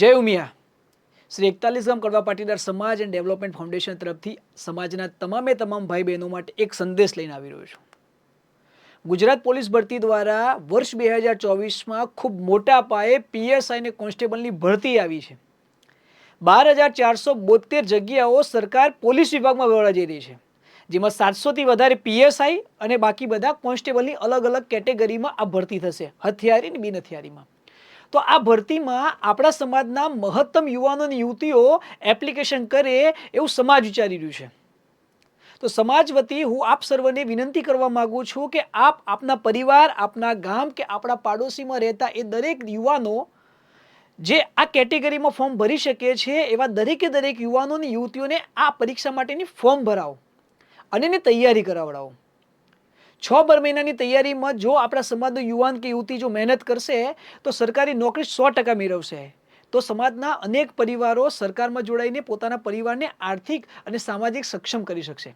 જય ઉમિયા. શ્રી એકતાલીસ ગામ કડવા પાટીદાર સમાજ એન્ડ ડેવલપમેન્ટ ફાઉન્ડેશન તરફથી સમાજના તમામે તમામ ભાઈ બહેનો માટે એક સંદેશ લઈને આવી રહ્યો છું. ગુજરાત પોલીસ ભરતી દ્વારા વર્ષ બે હજાર ચોવીસમાં ખૂબ મોટા પાયે પીએસઆઈ અને કોન્સ્ટેબલની ભરતી આવી છે. બાર હજાર ચારસો બોતેર જગ્યાઓ સરકાર પોલીસ વિભાગમાં વળવા જઈ રહી છે. જેમાં સાતસોથી વધારે પીએસઆઈ અને બાકી બધા કોન્સ્ટેબલની અલગ અલગ કેટેગરીમાં આ ભરતી થશે. હથિયારી અને બિન હથિયારીમાં તો આ ભરતીમાં આપણા સમાજના મહત્તમ યુવાનો અને યુવતીઓ એપ્લિકેશન કરે એવું સમાજ વિચારી રહ્યું છે. તો સમાજ વતી હું આપ સર્વને વિનંતી કરવા માંગુ છું કે આપ આપના પરિવાર, આપના ગામ કે આપણા પાડોશીમાં રહેતા એ દરેક યુવાનો જે આ કેટેગરીમાં ફોર્મ ભરી શકે છે એવા દરેકે દરેક યુવાનોની યુવતીઓને આ પરીક્ષા માટેની ફોર્મ ભરાવો અને એની તૈયારી કરાવડાવો. છ બર મહિનાની તૈયારીમાં જો આપણા સમાજનો યુવાન કે યુવતી જો મહેનત કરશે, તો સરકારી નોકરી સો ટકા મેળવશે. તો સમાજના અનેક પરિવારો સરકારમાં જોડાઈને પોતાના પરિવારને આર્થિક અને સામાજિક સક્ષમ કરી શકશે.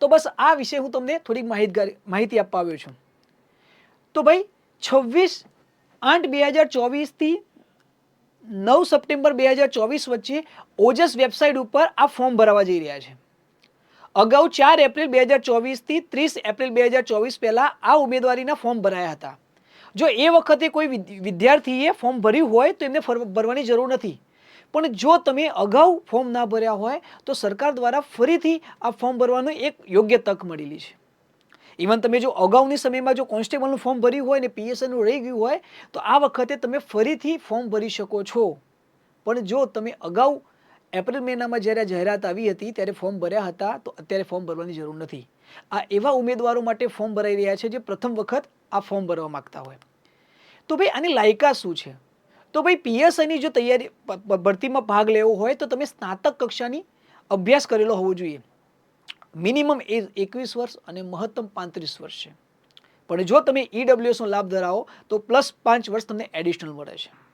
તો બસ આ વિશે હું તમને થોડીક માહિતગાર, માહિતી આપવા આવ્યો છું. તો ભાઈ, છવ્વીસ આઠ બે હજાર ચોવીસથી નવ સપ્ટેમ્બર બે હજાર ચોવીસ વચ્ચે ઓજસ વેબસાઇટ ઉપર આ ફોર્મ ભરાવા જઈ રહ્યા છે. અગાઉ ચાર એપ્રિલ બે હજાર ચોવીસથી ત્રીસ એપ્રિલ બે હજાર ચોવીસ પહેલાં આ ઉમેદવારીના ફોર્મ ભરાયા હતા. જો એ વખતે કોઈ વિદ્- વિદ્યાર્થીએ ફોર્મ ભર્યું હોય તો એમને ભરવાની જરૂર નથી. પણ જો તમે અગાઉ ફોર્મ ના ભર્યા હોય તો સરકાર દ્વારા ફરીથી આ ફોર્મ ભરવાનું એક યોગ્ય તક મળેલી છે. ઇવન તમે જો અગાઉની સમયમાં જો કોન્સ્ટેબલનું ફોર્મ ભર્યું હોય ને પીએસએનું રહી ગયું હોય તો આ વખતે તમે ફરીથી ફોર્મ ભરી શકો છો. પણ જો તમે અગાઉ એપ્રિલ મહિનામાં જ્યારે જાહેરાત આવી હતી, ત્યારે ફોર્મ ભર્યા હતા, તો અત્યારે ફોર્મ ભરવાની જરૂર નથી. આ એવા ઉમેદવારો માટે ફોર્મ ભરાઈ રહ્યા છે, જે પ્રથમ વખત આ ફોર્મ ભરવા માગતા હોય. તો ભાઈ, આની લાયકા શું છે? તો ભાઈ, પીએસઆઈની જો તૈયારી ભરતીમાં ભાગ લેવો હોય, તો તમે સ્નાતક કક્ષાની અભ્યાસ કરેલો હોવો જોઈએ. મિનિમમ એજ એકવીસ વર્ષ અને મહત્તમ પાંત્રીસ વર્ષ છે. પણ જો તમે ઈડબ્લ્યુએસનો લાભ ધરાવો, તો પ્લસ પાંચ વર્ષ તમને એડિશનલ મળે છે.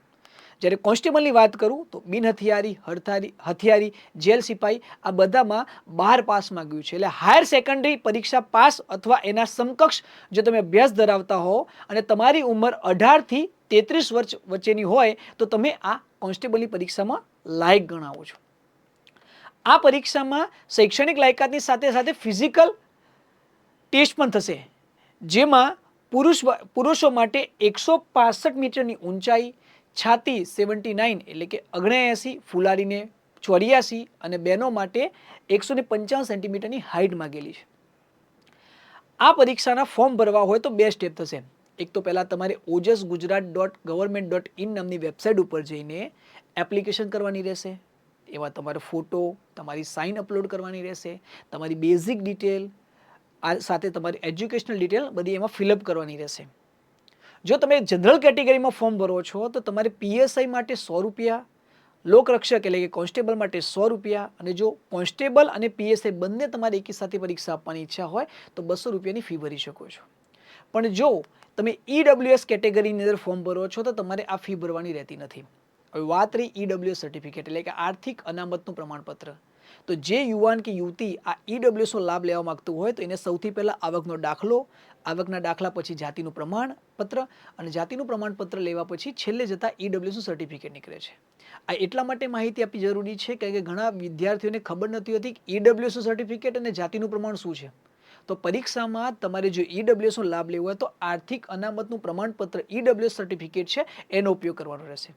જ્યારે કોન્સ્ટેબલની વાત કરું તો બિન હથિયારી, હડથારી, હથિયારી, જેલ સિપાઈ આ બધામાં બાર પાસ માંગ્યું છે. એટલે હાયર સેકન્ડરી પરીક્ષા પાસ અથવા એના સમકક્ષ જો તમે અભ્યાસ ધરાવતા હો અને તમારી ઉંમર અઢારથી તેત્રીસ વર્ષ વચ્ચેની હોય તો તમે આ કોન્સ્ટેબલની પરીક્ષામાં લાયક ગણાવો છો. આ પરીક્ષામાં શૈક્ષણિક લાયકાતની સાથે સાથે ફિઝિકલ ટેસ્ટ પણ થશે. જેમાં પુરુષ પુરુષો માટે એકસો પાસઠ મીટરની ઊંચાઈ છાતી સેવન્ટી નાઇન એટલે કે ઓગણએંસી ફુલારીને ચોર્યાસી અને બહેનો માટે એકસો ને પંચાવન સેન્ટીમીટરની હાઇટ માગેલી છે. આ પરીક્ષાના ફોર્મ ભરવા હોય તો બે સ્ટેપ થશે. એક તો પહેલાં તમારે Ojas Gujarat dot government dot in નામની વેબસાઇટ ઉપર જઈને એપ્લિકેશન કરવાની રહેશે. એવા તમારો ફોટો, તમારી સાઇન અપલોડ કરવાની રહેશે, તમારી બેઝિક ડિટેલ, આ સાથે તમારી એજ્યુકેશનલ ડિટેલ બધી એમાં ફિલઅપ કરવાની રહેશે. જો તમે જનરલ કેટેગરીમાં ફોર્મ ભરો છો, તો તમારે પીએસઆઈ માટે સો રૂપિયા, લોકરક્ષક એટલે કે કોન્સ્ટેબલ માટે સો રૂપિયા અને જો કોન્સ્ટેબલ અને પીએસઆઈ બંને તમારે એકી સાથે પરીક્ષા આપવાની ઈચ્છા હોય, તો બસો રૂપિયાની ફી ભરી શકો છો. પણ જો તમે ઈડબ્લ્યુએસ કેટેગરીની અંદર ફોર્મ ભરો છો, તો તમારે આ ફી ભરવાની રહેતી નથી. હવે વાત રહી ઈડબ્લ્યુએસ સર્ટિફિકેટ એટલે કે આર્થિક અનામતનું પ્રમાણપત્ર. તો જે યુવાન કે યુવતી આ ઈડબ્લ્યુએસનો લાભ લેવા માગતું હોય તો એને સૌથી પહેલાં આવકનો દાખલો, આવકના દાખલા પછી જાતિનું પ્રમાણપત્ર અને જાતિનું પ્રમાણપત્ર લેવા પછી છેલ્લે જતાં ઈડબ્લ્યુએસનું સર્ટિફિકેટ નીકળે છે. આ એટલા માટે માહિતી આપવી જરૂરી છે કારણ કે ઘણા વિદ્યાર્થીઓને ખબર નથી હોતી કે ઈડબ્લ્યુએસનું સર્ટિફિકેટ અને જાતિનું પ્રમાણ શું છે. તો પરીક્ષામાં તમારે જો ઈડબ્લ્યુએસનો લાભ લેવો હોય તો આર્થિક અનામતનું પ્રમાણપત્ર ઈડબ્લ્યુએસ સર્ટિફિકેટ છે એનો ઉપયોગ કરવાનો રહેશે.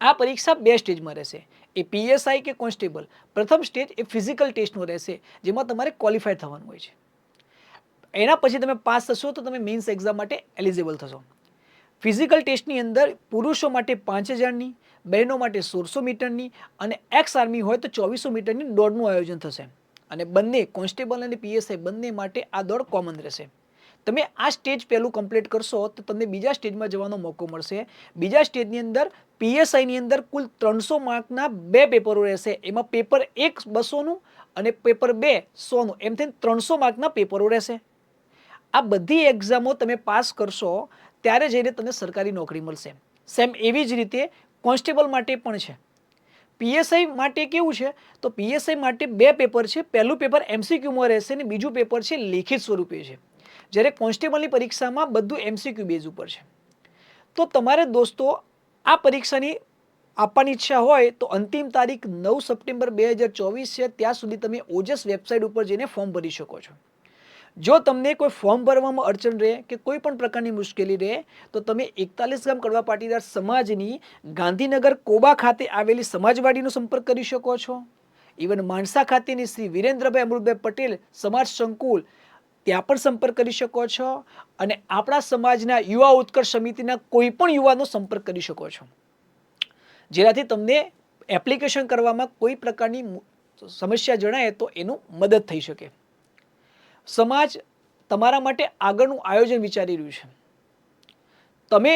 આ પરીક્ષા બે સ્ટેજમાં રહેશે. એ પીએસઆઈ કે કોન્સ્ટેબલ? પ્રથમ સ્ટેજ એ ફિઝિકલ ટેસ્ટનો રહેશે, જેમાં તમારે ક્વોલિફાય થવાનું હોય છે. એના પછી તમે પાસ થશો તો તમે મેન્સ એક્ઝામ માટે એલિજિબલ થશો. ફિઝિકલ ટેસ્ટની અંદર પુરુષો માટે પાંચ હજારની, બહેનો માટે સોળસો મીટરની અને એક્સ આર્મી હોય તો ચોવીસો મીટરની દોડનું આયોજન થશે. અને બંને, કોન્સ્ટેબલ અને પીએસઆઈ બંને માટે આ દોડ કોમન રહેશે. તમે આ સ્ટેજ પહેલું કમ્પ્લીટ કરશો તો તમને બીજા સ્ટેજમાં જવાનો મોકો મળશે. બીજા સ્ટેજની અંદર પીએસઆઈની અંદર કુલ ત્રણસો માર્કના બે પેપરો રહેશે. એમાં પેપર એક બસોનું અને પેપર બે સોનું. એમ થઈને ત્રણસો માર્કના પેપરો રહેશે. આ બધી એક્ઝામો તમે પાસ કરશો ત્યારે જઈને તમને સરકારી નોકરી મળશે. સેમ એવી જ રીતે કોન્સ્ટેબલ માટે પણ છે. પીએસઆઈ માટે કેવું છે? તો પીએસઆઈ માટે બે પેપર છે. પહેલું પેપર એમસીક્યુમાં રહેશે અને બીજું પેપર છે લેખિત સ્વરૂપે છે. જ્યારે કોન્સ્ટેબલની પરીક્ષામાં બધું એમસીક્યુ બેઝ ઉપર છે. તો તમારે દોસ્તો આ પરીક્ષાની આપવાની ઈચ્છા હોય તો અંતિમ તારીખ નવ સપ્ટેમ્બર બે હજાર ચોવીસ છે. ત્યાં સુધી તમે ઓજસ વેબસાઇટ ઉપર જઈને ફોર્મ ભરી શકો છો. જો તમને કોઈ ફોર્મ ભરવામાં અડચણ રહે કે કોઈ પણ પ્રકારની મુશ્કેલી રહે, તો તમે એકતાલીસ ગામ કડવા પાટીદાર સમાજની ગાંધીનગર કોબા ખાતે આવેલી સમાજવાડીનો સંપર્ક કરી શકો છો. ઇવન માણસા ખાતેની શ્રી વિરેન્દ્રભાઈ અમૃતભાઈ પટેલ સમાજ સંકુલ ત્યાં પણ સંપર્ક કરી શકો છો અને આપણા સમાજના યુવા ઉત્કર્ષ સમિતિના કોઈ પણ યુવાનો સંપર્ક કરી શકો છો. જેનાથી તમને એપ્લિકેશન કરવામાં કોઈ પ્રકારની સમસ્યા જણાય તો એનું મદદ થઈ શકે. સમાજ તમારા માટે આગળનું આયોજન વિચારી રહ્યું છે. તમે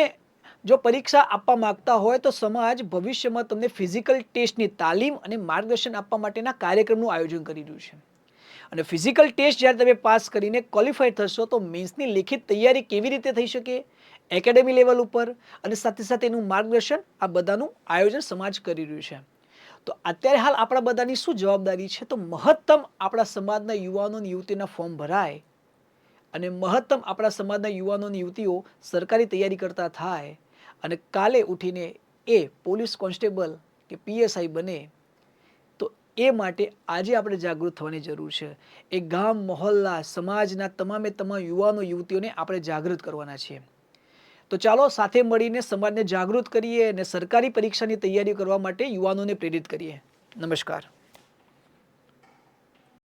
જો પરીક્ષા આપવા માગતા હોય તો સમાજ ભવિષ્યમાં તમને ફિઝિકલ ટેસ્ટની તાલીમ અને માર્ગદર્શન આપવા માટેના કાર્યક્રમનું આયોજન કરી રહ્યું છે. અને ફિઝિકલ ટેસ્ટ જ્યારે તમે પાસ કરીને ક્વોલિફાય થશો, તો મેન્સની લેખિત તૈયારી કેવી રીતે થઈ શકે? એકેડેમી લેવલ ઉપર અને સાથે સાથે એનું માર્ગદર્શન આ બધાનું આયોજન સમાજ કરી રહ્યું છે. તો અત્યારે હાલ આપણા બધાની શું જવાબદારી છે? તો મહત્તમ આપણા સમાજના યુવાનો અને યુવતીના ફોર્મ ભરાય અને મહત્તમ આપણા સમાજના યુવાનો અને યુવતીઓ સરકારી તૈયારી કરતા થાય અને કાલે ઉઠીને એ પોલીસ કોન્સ્ટેબલ કે પીએસઆઈ બને. એ માટે આજે આપણે જાગૃત થવાની જરૂર છે. એ ગામ, મહોલ્લા, સમાજના તમામે તમામ યુવાનો, યુવતીઓને આપણે જાગૃત કરવાના છીએ. તો ચાલો સાથે મળીને સમાજને જાગૃત કરીએ અને સરકારી પરીક્ષાની તૈયારી કરવા માટે યુવાનોને પ્રેરિત કરીએ. નમસ્કાર.